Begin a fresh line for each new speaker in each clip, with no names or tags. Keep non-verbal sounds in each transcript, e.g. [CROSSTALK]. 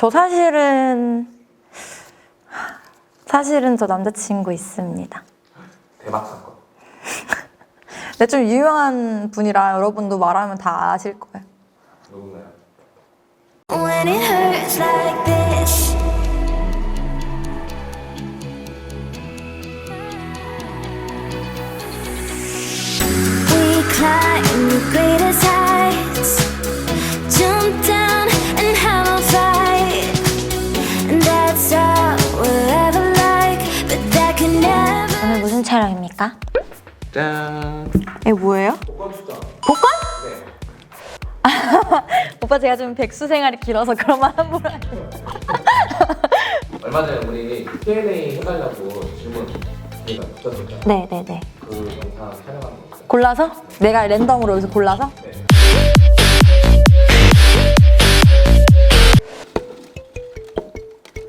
저 사실은 사실은 저 남자친구 있습니다.
대박 사건.
근데 [LAUGHS] 좀 유명한 분이라 여러분도 말하면 다 아실 거예요.
누군가요?
When it hurts like this. We climb the greatest heights,
짠.
이게 뭐예요?
복권? 네. [LAUGHS]
오빠 제가 좀 백수 생활이 길어서 그런 말 함부로 안 해요. [LAUGHS]
얼마 전에 우리 Q&A 해달라고 질문 저희가 붙였었잖아요.
네 네 네.
그 영상 촬영한 거.
골라서? 내가 랜덤으로 여기서 골라서?
네.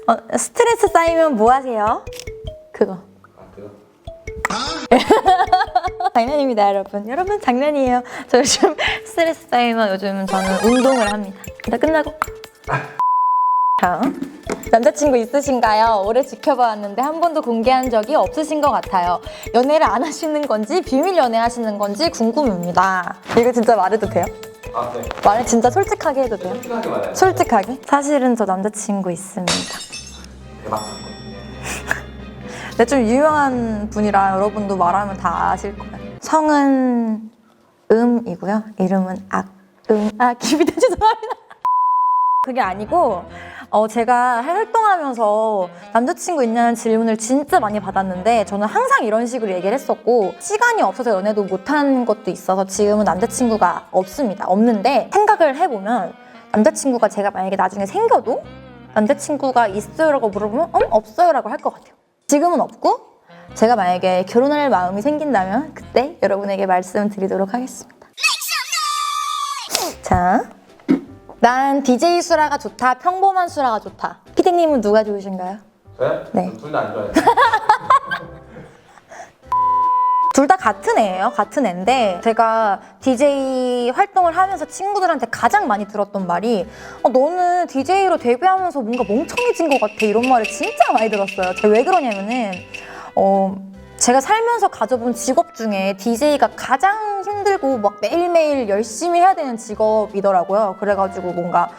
어, 스트레스 쌓이면 뭐 하세요? 그거? [LAUGHS] 장난입니다, 여러분. 여러분 장난이에요. 저 요즘 [LAUGHS] 스트레스 쌓이면 요즘 저는 운동을 합니다. 나 끝나고. 다음. 남자친구 있으신가요? 오래 지켜봐왔는데 한 번도 공개한 적이 없으신 것 같아요. 연애를 안 하시는 건지 비밀 연애 하시는 건지 궁금합니다. 이거 진짜 말해도 돼요?
아 네.
말 진짜 솔직하게 해도 돼요?
솔직하게 말해요.
솔직하게? 사실은 저 남자친구 있습니다.
대박.
근데 좀 유명한 분이라 여러분도 말하면 다 아실 거예요. 성은 음이고요. 이름은 악. 음, 아, 기비대 죄송합니다. [LAUGHS] 그게 아니고, 어, 제가 활동하면서 남자친구 있냐는 질문을 진짜 많이 받았는데, 저는 항상 이런 식으로 얘기를 했었고, 시간이 없어서 연애도 못한 것도 있어서 지금은 남자친구가 없습니다. 없는데, 생각을 해보면, 남자친구가 제가 만약에 나중에 생겨도, 남자친구가 있어요라고 물어보면, 어, 없어요라고 할 것 같아요. 지금은 없고 제가 만약에 결혼할 마음이 생긴다면 그때 여러분에게 말씀드리도록 하겠습니다. 자, 난 DJ 수라가 좋다, 평범한 수라가 좋다. 피디님은 누가
좋으신가요?
네.
둘다 안 좋아해요. [LAUGHS]
둘 다 같은 애예요. 같은 애인데 제가 DJ 활동을 하면서 친구들한테 가장 많이 들었던 말이 어, 너는 DJ로 데뷔하면서 뭔가 멍청해진 것 같아 이런 말을 진짜 많이 들었어요. 제가 왜 그러냐면은 어, 제가 살면서 가져본 직업 중에 DJ가 가장 힘들고 막 매일매일 열심히 해야 되는 직업이더라고요. 그래가지고 뭔가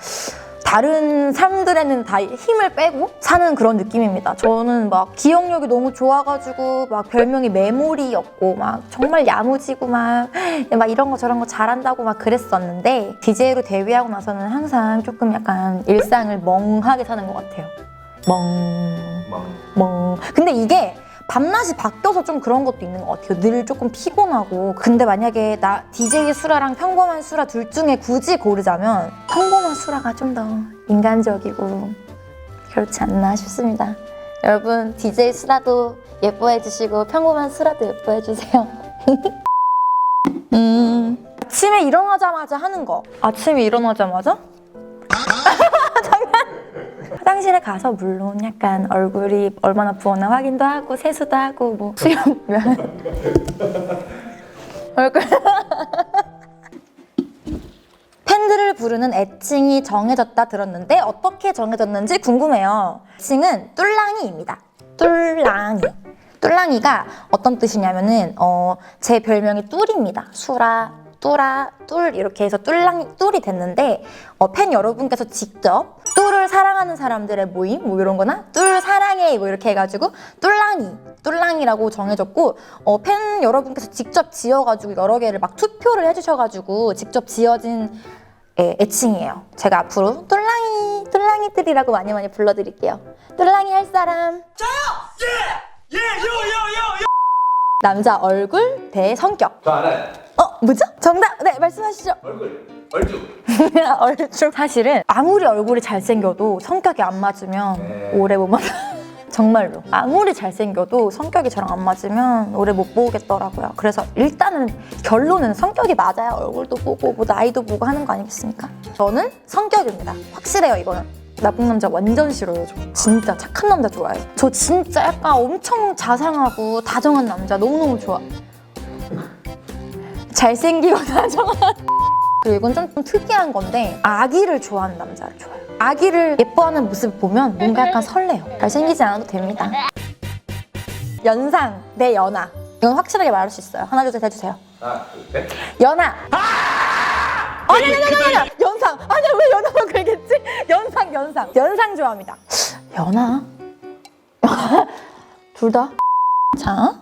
다른 사람들에는 다 힘을 빼고 사는 그런 느낌입니다. 저는 막 기억력이 너무 좋아가지고 막 별명이 메모리였고 막 정말 야무지고 막, [GASPS] 막 이런 거 저런 거 잘한다고 막 그랬었는데 DJ로 데뷔하고 나서는 항상 조금 약간 일상을 멍하게 사는 것 같아요. 멍. 막뭐 근데 이게 밤낮이 바뀌어서 좀 그런 것도 있는 것 같아요. 늘 조금 피곤하고 근데 만약에 나 DJ 수라랑 평범한 수라 둘 중에 굳이 고르자면 평범한 수라가 좀 더 인간적이고 그렇지 않나 싶습니다. 여러분 DJ 수라도 예뻐해 주시고 평범한 수라도 예뻐해 주세요. [LAUGHS] 음 아침에 일어나자마자 하는 거 아침에 일어나자마자 화장실에 가서 물론 약간 얼굴이 얼마나 부었나 확인도 하고 세수도 하고 뭐 [LAUGHS] 수염면 [LAUGHS] 얼굴 팬들을 부르는 애칭이 정해졌다 들었는데 어떻게 정해졌는지 궁금해요. 애칭은 뚫랑이입니다. 뚫랑이. 뚫랑이가 어떤 뜻이냐면은 어, 제 별명이 뚫입니다. 수라, 뚫아, 뚫 이렇게 해서 뚫랑이 뚫이 됐는데 어, 팬 여러분께서 직접 뚫 을 사랑하는 사람들의 모임 뭐 이런 거나 뚫 사랑해 뭐 이렇게 해가지고 뚫랑이 뚫랑이라고 정해졌고 어, 팬 여러분께서 직접 지어가지고 여러 개를 막 투표를 해주셔가지고 직접 지어진 예, 애칭이에요. 제가 앞으로 뚫랑이 뚫랑이들이라고 많이 많이 불러드릴게요. 뚫랑이 할 사람 남자 얼굴 대 성격
저 알아요.
어 뭐죠? 정답 네 말씀하시죠.
얼굴. 얼 [LAUGHS] 죽.
얼굴 사실은 아무리 얼굴이 잘생겨도 성격이 안 맞으면
네.
오래 못 만나. [LAUGHS] 정말로. 아무리 잘생겨도 성격이 저랑 안 맞으면 오래 못 보겠더라고요. 그래서 일단은 결론은 성격이 맞아야 얼굴도 보고 뭐 나이도 보고 하는 거 아니겠습니까? 저는 성격입니다. 확실해요 이거는. 나쁜 남자 완전 싫어요 저. 진짜 착한 남자 좋아해요. 저 진짜 약간 엄청 자상하고 다정한 남자 너무너무 좋아. 잘생기고 [LAUGHS] 다정한 그리고 이건 좀, 좀 특이한 건데 아기를 좋아하는 남자를 좋아해요. 아기를 예뻐하는 모습 보면 뭔가 약간 설레요. 잘생기지 않아도 됩니다. 연상 내 연하. 이건 확실하게 말할 수 있어요. 하나 둘셋 해주세요.
하나, 둘, 셋.
연하. 아니 아니 아니 아니 연상. 아니 왜 연하라고 얘기했지? 연상 연상 연상 좋아합니다. 연하. [LAUGHS] 둘 다. 자.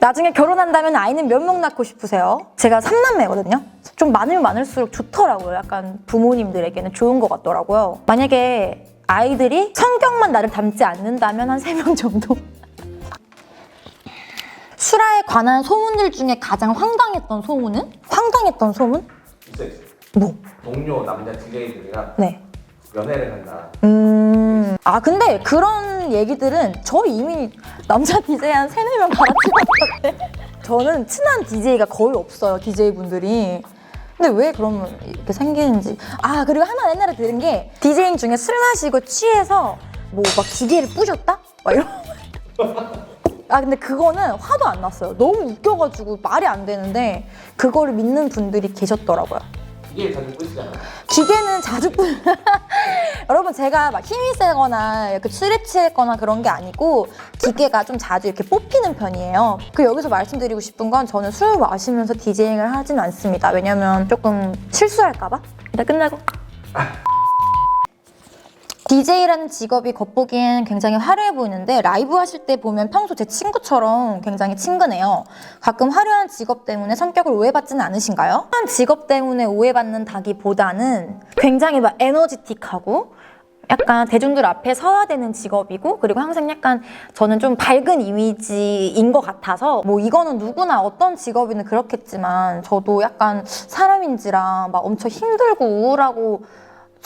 나중에 결혼한다면 아이는 몇 명 낳고 싶으세요? 제가 삼남매거든요 좀 많으면 많을수록 좋더라고요. 약간 부모님들에게는 좋은 것 같더라고요. 만약에 아이들이 성격만 나를 닮지 않는다면 한세명 정도? [LAUGHS] 수라에 관한 소문들 중에 가장 황당했던 소문은? 황당했던 소문?
있어 있어.
뭐?
동료 남자 DJ들이랑
네.
연애를 한다.
음. 아, 근데 그런 얘기들은 저 이미 남자 DJ 한 세네 명 갈아치웠는데 저는 친한 DJ가 거의 없어요, DJ 분들이. 근데 왜 그러면 이렇게 생기는지. 아, 그리고 하나 옛날에 들은 게 DJ 중에 술 마시고 취해서 뭐 막 기계를 부셨다? 막 이런. 아, 근데 그거는 화도 안 났어요. 너무 웃겨가지고 말이 안 되는데 그거를 믿는 분들이 계셨더라고요.
이게 자주 뿌시잖아.
기계는 자주 뿌 [LAUGHS] 여러분 제가 막 힘이 세거나 이렇게 술에 취했거나 그런 게 아니고 기계가 좀 자주 이렇게 뽑히는 편이에요. 그 여기서 말씀드리고 싶은 건 저는 술을 마시면서 디제잉을 하진 않습니다. 왜냐면 조금 실수할까봐. 일단 끝나고. DJ라는 직업이 겉보기엔 굉장히 화려해 보이는데 라이브 하실 때 보면 평소 제 친구처럼 굉장히 친근해요. 가끔 화려한 직업 때문에 성격을 오해받지는 않으신가요? 화려한 직업 때문에 오해받는다기보다는 굉장히 막 에너지틱하고 약간 대중들 앞에 서야 되는 직업이고 그리고 항상 약간 저는 좀 밝은 이미지인 것 같아서 뭐 이거는 누구나 어떤 직업이든 그렇겠지만 저도 약간 사람인지라 막 엄청 힘들고 우울하고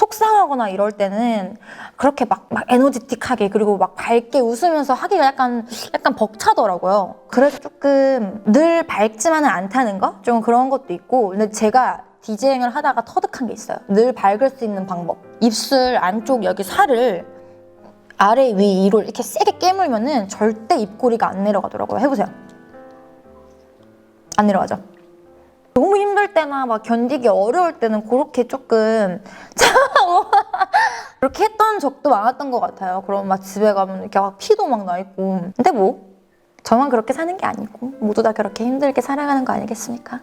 속상하거나 이럴 때는 그렇게 막, 막 에너지틱하게 그리고 막 밝게 웃으면서 하기가 약간 약간 벅차더라고요. 그래서 조금 늘 밝지만은 않다는 거? 좀 그런 것도 있고 근데 제가 디제잉을 하다가 터득한 게 있어요. 늘 밝을 수 있는 방법. 입술 안쪽 여기 살을 아래 위 위로 이렇게 세게 깨물면은 절대 입꼬리가 안 내려가더라고요. 해보세요. 안 내려가죠? 너무 힘들 때나 막 견디기 어려울 때는 그렇게 조금 [LAUGHS] 그렇게 했던 적도 많았던 것 같아요. 그럼 막 집에 가면 이렇게 막 피도 막 나 있고. 근데 뭐 저만 그렇게 사는 게 아니고 모두 다 그렇게 힘들게 살아가는 거 아니겠습니까?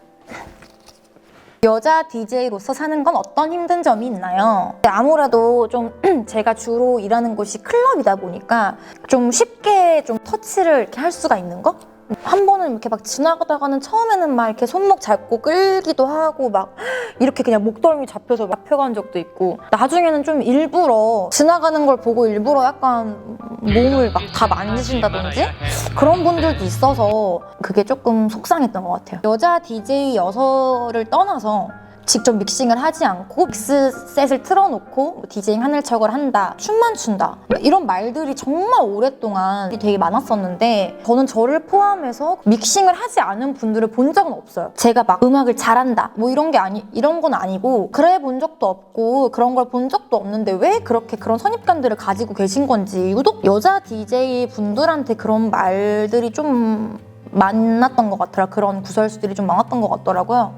여자 DJ로서 사는 건 어떤 힘든 점이 있나요? 아무래도 좀 [CLEARS THROAT] 제가 주로 일하는 곳이 클럽이다 보니까 좀 쉽게 좀 터치를 이렇게 할 수가 있는 거? 한 번은 이렇게 막 지나가다가는 처음에는 막 이렇게 손목 잡고 끌기도 하고 막 이렇게 그냥 목덜미 잡혀서 잡혀간 적도 있고 나중에는 좀 일부러 지나가는 걸 보고 일부러 약간 몸을 막 다 만지신다든지 그런 분들도 있어서 그게 조금 속상했던 것 같아요. 여자 DJ 여서를 떠나서 직접 믹싱을 하지 않고 믹스 셋을 틀어놓고 디제잉 하늘 척을 한다 춤만 춘다. 이런 말들이 정말 오랫동안 되게 많았었는데 저는 저를 포함해서 믹싱을 하지 않은 분들을 본 적은 없어요. 제가 막 음악을 잘한다 뭐 이런 게 아니 이런 건 아니고 그래 본 적도 없고 그런 걸 본 적도 없는데 왜 그렇게 그런 선입관들을 가지고 계신 건지 유독 여자 DJ 분들한테 그런 말들이 좀 많았던 것 같아요 그런 구설수들이 좀 많았던 것 같더라고요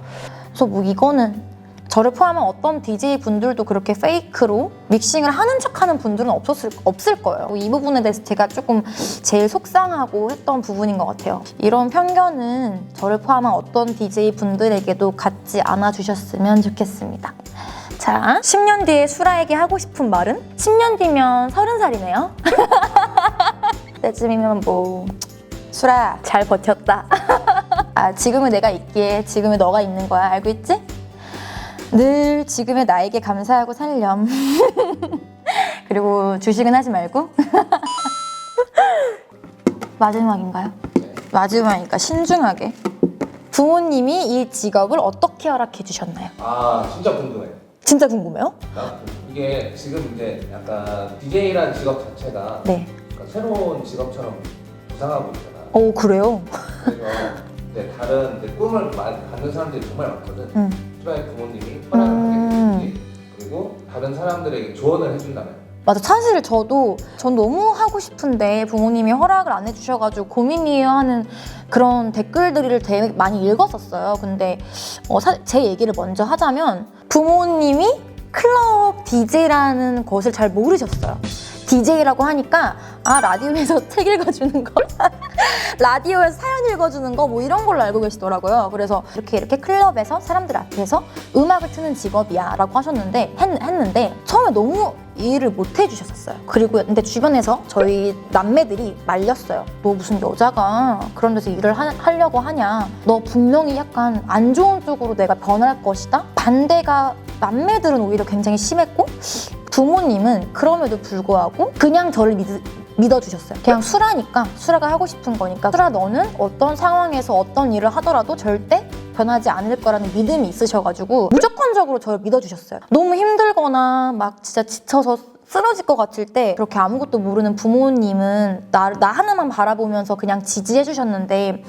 그래서 뭐 이거는 저를 포함한 어떤 DJ 분들도 그렇게 페이크로 믹싱을 하는 척 하는 분들은 없었을 없을 거예요. 이 부분에 대해서 제가 조금 제일 속상하고 했던 부분인 것 같아요. 이런 편견은 저를 포함한 어떤 DJ 분들에게도 갖지 않아 주셨으면 좋겠습니다. 자, 10년 뒤에 수라에게 하고 싶은 말은? 10년 뒤면 30살이네요. [LAUGHS] 때쯤이면 뭐 수라 잘 버텼다. [LAUGHS] 아, 지금의 내가 있기에 지금의 너가 있는 거야. 알고 있지? 늘 지금의 나에게 감사하고 살렴. [LAUGHS] 그리고 주식은 하지 말고. [LAUGHS] 마지막인가요? 마지막이니까 신중하게. 부모님이 이 직업을 어떻게 허락해 주셨나요?
아 진짜 궁금해.
진짜 궁금해요?
나 이게 지금 이제 약간 DJ라는 직업 자체가
네.
새로운 직업처럼 부상하고 있잖아.
오, 그래요?
그래서 이제 다른 이제 꿈을 갖는 사람들이 정말 많거든.
음.
수라의 부모님이 허락을
음.
그리고 다른 사람들에게 조언을 해준다면
맞아. 사실 저도 전 너무 하고 싶은데 부모님이 허락을 안 해주셔가지고 고민이에요 하는 그런 댓글들을 되게 많이 읽었었어요. 근데 어, 사- 제 얘기를 먼저 하자면 부모님이 클럽 DJ라는 것을 잘 모르셨어요. DJ라고 하니까 아 라디오에서 [LAUGHS] 책 읽어주는 거 [LAUGHS] 라디오에서 사연 읽어주는 거 뭐 이런 걸로 알고 계시더라고요. 그래서 이렇게 이렇게 클럽에서 사람들 앞에서 음악을 트는 직업이야 라고 하셨는데 했, 했는데 처음에 너무 이해를 못 해주셨었어요. 그리고 근데 주변에서 저희 남매들이 말렸어요. 너 무슨 여자가 그런 데서 일을 하, 하려고 하냐? 너 분명히 약간 안 좋은 쪽으로 내가 변할 것이다. 반대가 남매들은 오히려 굉장히 심했고 부모님은 그럼에도 불구하고 그냥 저를 믿, 믿어주셨어요. 그냥 수라니까 수라가 하고 싶은 거니까 수라 너는 어떤 상황에서 어떤 일을 하더라도 절대 변하지 않을 거라는 믿음이 있으셔가지고 무조건적으로 저를 믿어주셨어요. 너무 힘들거나 막 진짜 지쳐서 쓰러질 것 같을 때 그렇게 아무것도 모르는 부모님은 나, 나 하나만 바라보면서 그냥 지지해 주셨는데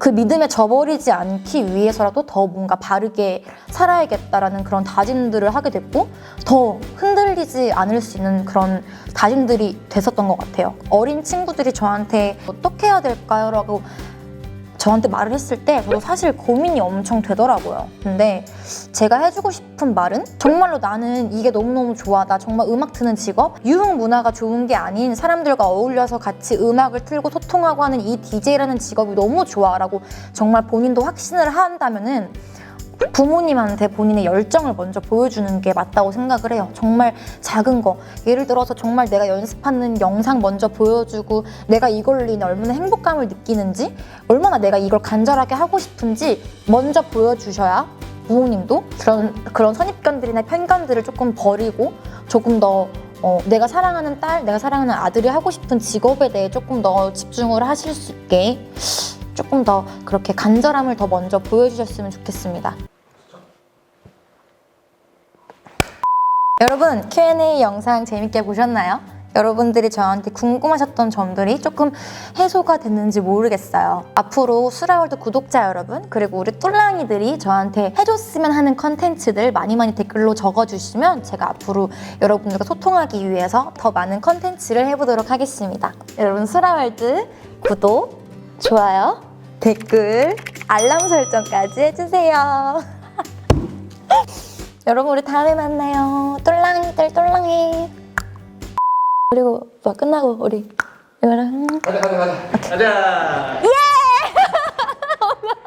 그 믿음에 저버리지 않기 위해서라도 더 뭔가 바르게 살아야겠다라는 그런 다짐들을 하게 됐고 더 흔들리지 않을 수 있는 그런 다짐들이 됐었던 것 같아요. 어린 친구들이 저한테 어떻게 해야 될까요? 라고 저한테 말을 했을 때 저도 사실 고민이 엄청 되더라고요. 근데 제가 해주고 싶은 말은 정말로 나는 이게 너무너무 좋아. 나 정말 음악 트는 직업? 유흥 문화가 좋은 게 아닌 사람들과 어울려서 같이 음악을 틀고 소통하고 하는 이 DJ라는 직업이 너무 좋아. 라고 정말 본인도 확신을 한다면은 부모님한테 본인의 열정을 먼저 보여주는 게 맞다고 생각을 해요. 정말 작은 거. 예를 들어서 정말 내가 연습하는 영상 먼저 보여주고 내가 이걸로 인해 얼마나 행복감을 느끼는지 얼마나 내가 이걸 간절하게 하고 싶은지 먼저 보여주셔야 부모님도 그런 그런 선입견들이나 편견들을 조금 버리고 조금 더 어, 내가 사랑하는 딸, 내가 사랑하는 아들이 하고 싶은 직업에 대해 조금 더 집중을 하실 수 있게 조금 더 그렇게 간절함을 더 먼저 보여주셨으면 좋겠습니다. 여러분 Q&A 영상 재밌게 보셨나요? 여러분들이 저한테 궁금하셨던 점들이 조금 해소가 됐는지 모르겠어요. 앞으로 수라월드 구독자 여러분 그리고 우리 똘랑이들이 저한테 해줬으면 하는 컨텐츠들 많이 많이 댓글로 적어주시면 제가 앞으로 여러분들과 소통하기 위해서 더 많은 컨텐츠를 해보도록 하겠습니다. 여러분 수라월드 구독, 좋아요, 댓글, 알람 설정까지 해주세요. [LAUGHS] 여러분 우리 다음에 만나요. 똘랑이들 똘랑이. 그리고 뭐 끝나고 우리 이거랑.
가자 가자 가자. 가자